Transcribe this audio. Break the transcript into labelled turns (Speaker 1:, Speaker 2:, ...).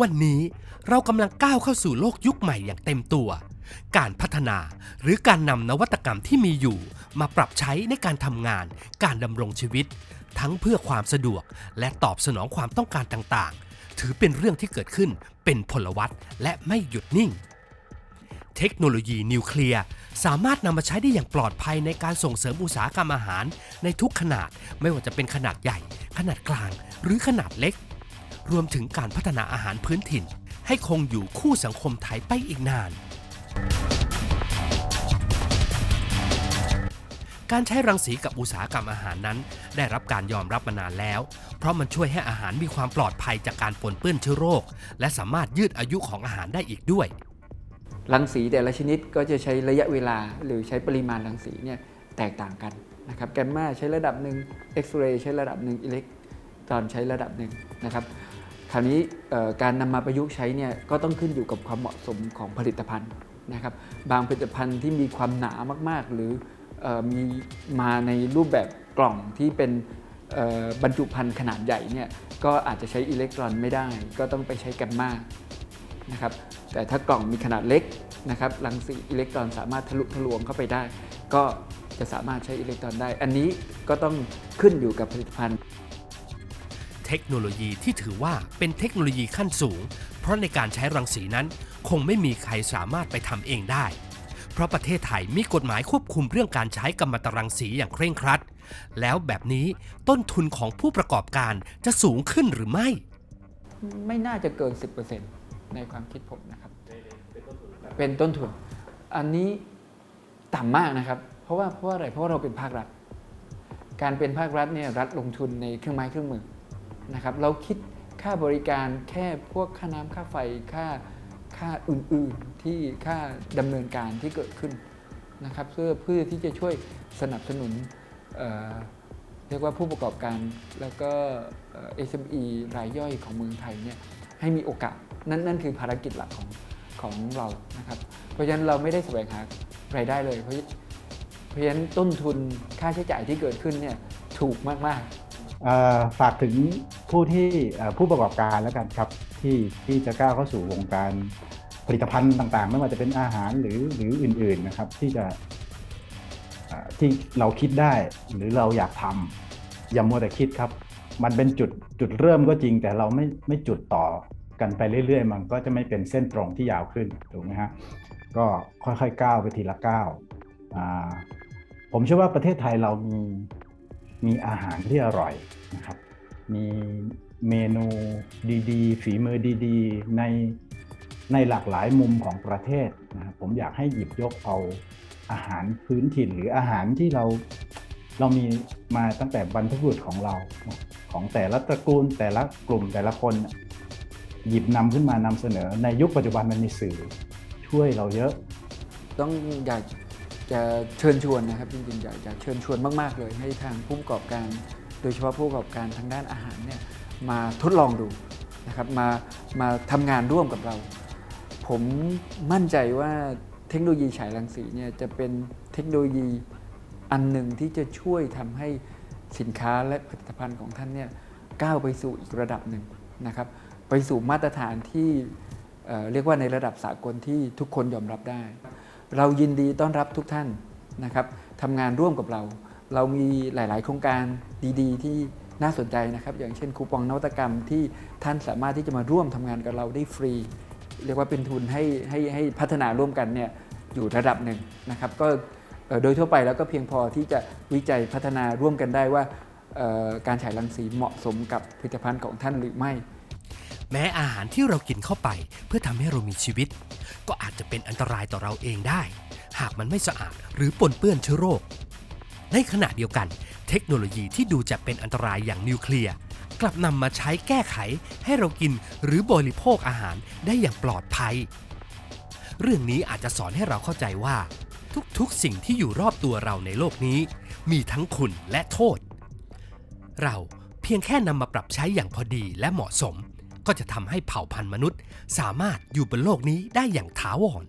Speaker 1: วันนี้เรากำลังก้าวเข้าสู่โลกยุคใหม่อย่างเต็มตัว การพัฒนาหรือการนำนวัตกรรมที่มีอยู่ มาปรับใช้ในการทำงาน การดำรงชีวิต ทั้งเพื่อความสะดวก และตอบสนองความต้องการต่างๆ ถือเป็นเรื่องที่เกิดขึ้นเป็นพลวัตและไม่หยุดนิ่ง เทคโนโลยีนิวเคลียร์สามารถนำมาใช้ได้อย่างปลอดภัยในการส่งเสริมอุตสาหกรรมอาหาร ในทุกขนาดไม่ว่าจะเป็นขนาดใหญ่ ขนาดกลาง หรือขนาดเล็ก รวมถึงการพัฒนาอาหารพื้นถิ่น ให้คงอยู่คู่สังคมไทยไปอีกนาน การใช้รังสีกับอุตสาหกรรมอาหารนั้น ได้รับการยอมรับมานานแล้ว เพราะมันช่วยให้อาหารมีความปลอดภัยจากการปนเปื้อนเชื้อโรค และสามารถยืดอายุของอาหารได้อีกด้วย
Speaker 2: รังสีแต่ละชนิดก็จะใช้ระยะเวลาหรือใช้ปริมาณรังสีเนี่ยแตกต่างกันนะครับแกมมาใช้ระดับหนึ่งเอ็กซเรย์ใช้ระดับหนึ่งอิเล็กตรอนใช้ระดับหนึ่งนะครับ คราวนี้การนำมาประยุกต์ใช้เนี่ยก็ต้องขึ้นอยู่กับความเหมาะสมของผลิตภัณฑ์นะครับ บางผลิตภัณฑ์ที่มีความหนามาก ๆ หรืออมีมาในรูปแบบกล่องที่เป็นบรรจุภัณฑ์ขนาดใหญ่เนี่ยก็อาจจะใช้อิเล็กตรอนไม่ได้ ก็ต้องไปใช้แกมมานะครับแต่ถ้ากล่องมีขนาดเล็กนะครับรังสีอิเล็กตรอนสามารถทะลุทะลวงเข้าไปได้ ก็จะสามารถใช้อิเล็กตรอนได้ อันนี้ก็ต้องขึ้นอยู่กับผลิตภัณฑ์
Speaker 1: เทคโนโลยีที่ถือว่าเป็นเทคโนโลยีขั้นสูง เพราะในการใช้รังสีนั้น คงไม่มีใครสามารถไปทำเองได้ เพราะประเทศไทยมีกฎหมายควบคุมเรื่องการใช้กัมมันตรังสีอย่างเคร่งครัด แล้วแบบนี้ต้นทุนของผู้ประกอบการจะสูงขึ้นหรือไม่
Speaker 2: ไม่น่าจะเกิน 10%ในความคิดผมนะครับ เป็นต้นทุน อันนี้ต่ำมากนะครับ เพราะว่าเพราะอะไรเพราะว่าเราเป็นภาครัฐการเป็นภาครัฐเนี่ยรัฐลงทุนในเครื่องไม้เครื่องมือ นะครับเราคิดค่าบริการแค่พวกค่าน้ำค่าไฟค่าค่าอื่นๆที่ค่าดำเนินการที่เกิดขึ้นนะครับเพื่อเพื่อที่จะช่วยสนับสนุนเเรียกว่าผู้ประกอบการแล้วก็เอ่อ SME รายย่อยของเมืองไทยเนี่ยให้มีโอกาสนั่นนั่นคือภารกิจหลักของของเรานะครับ เพราะฉะนั้นเราไม่ได้แสวงหารายได้เลย เพราะเพราะฉะนั้นต้นทุนค่าใช้จ่ายที่เกิดขึ้นเนี่ยถูกมาก
Speaker 3: เอ่อฝากถึง ผู้ที่ผู้ประกอบการแล้วกันครับที่ที่จะก้าวเข้าสู่วงการผลิตภัณฑ์ต่างๆ ไม่ว่าจะเป็นอาหารหรือหรืออื่นๆนะครับ ที่จะที่เราคิดได้หรือเราอยากทำอย่ามัวแต่คิดครับ มันเป็นจุดจุดเริ่มก็จริง แต่เราไม่ไม่จุดต่อกันไปเรื่อย ๆ มันก็จะไม่เป็นเส้นตรงที่ยาวขึ้นถูกไหมฮะก็ค่อยๆก้าวไปทีละก้าวผมเชื่อว่าประเทศไทยเรามีมีอาหารที่อร่อยนะครับ มีเมนูดีๆ ฝีมือดีๆ ในในหลากหลายมุมของประเทศนะครับผมอยากให้หยิบยกเอาอาหารพื้นถิ่นหรืออาหารที่เราเรามีมาตั้งแต่บรรพบุรุษของเรา ของแต่ละตระกูลแต่ละกลุ่มแต่ละคน หยิบนำขึ้นมานำเสนอ ในยุคปัจจุบันมันมีสื่อช่วยเราเยอะ
Speaker 2: ต้องอยากจะเชิญชวนนะครับจริงๆอยากจะเชิญชวนมาก ๆ เลยให้ทางผู้ประกอบการ โดยเฉพาะผู้ประกอบการทางด้านอาหารเนี่ยมาทดลองดูนะครับมามาทำงานร่วมกับเรา ผมมั่นใจว่าเทคโนโลยีฉายรังสีเนี่ยจะเป็นเทคโนโลยีอันหนึ่งที่จะช่วยทำให้สินค้าและผลิตภัณฑ์ของท่านเนี่ยก้าวไปสู่อีกระดับหนึ่งนะครับไปสู่มาตรฐานที่เอ่อเรียกว่าในระดับสากลที่ทุกคนยอมรับได้ เรายินดีต้อนรับทุกท่านนะครับทำงานร่วมกับเรา เรามีหลาย ๆ โครงการดีๆ ที่น่าสนใจนะครับ อย่างเช่นคูปองนวัตกรรมที่ท่านสามารถที่จะมาร่วมทำงานกับเราได้ฟรี เรียกว่าเป็นทุนให้ให้ให้พัฒนาร่วมกันเนี่ยอยู่ระดับหนึ่งนะครับ ก็โดยทั่วไปแล้วก็เพียงพอที่จะวิจัยพัฒนาร่วมกันได้ว่าการฉายรังสีเหมาะสมกับผลิตภัณฑ์ของท่านหรือไม่
Speaker 1: แม้อาหารที่เรากินเข้าไป เพื่อทำให้เรามีชีวิต ก็อาจจะเป็นอันตรายต่อเราเองได้ หากมันไม่สะอาดหรือปนเปื้อนเชื้อโรค ในขณะเดียวกัน เทคโนโลยีที่ดูจะเป็นอันตรายอย่างนิวเคลียร์กลับนำมาใช้แก้ไขให้เรากินหรือบริโภคอาหารได้อย่างปลอดภัย เรื่องนี้อาจจะสอนให้เราเข้าใจว่า ทุกๆ สิ่งที่อยู่รอบตัวเราในโลกนี้ มีทั้งคุณและโทษ เราเพียงแค่นำมาปรับใช้อย่างพอดีและเหมาะสม ก็จะทำให้เผ่าพันธุ์มนุษย์ สามารถอยู่บนโลกนี้ได้อย่างถาวร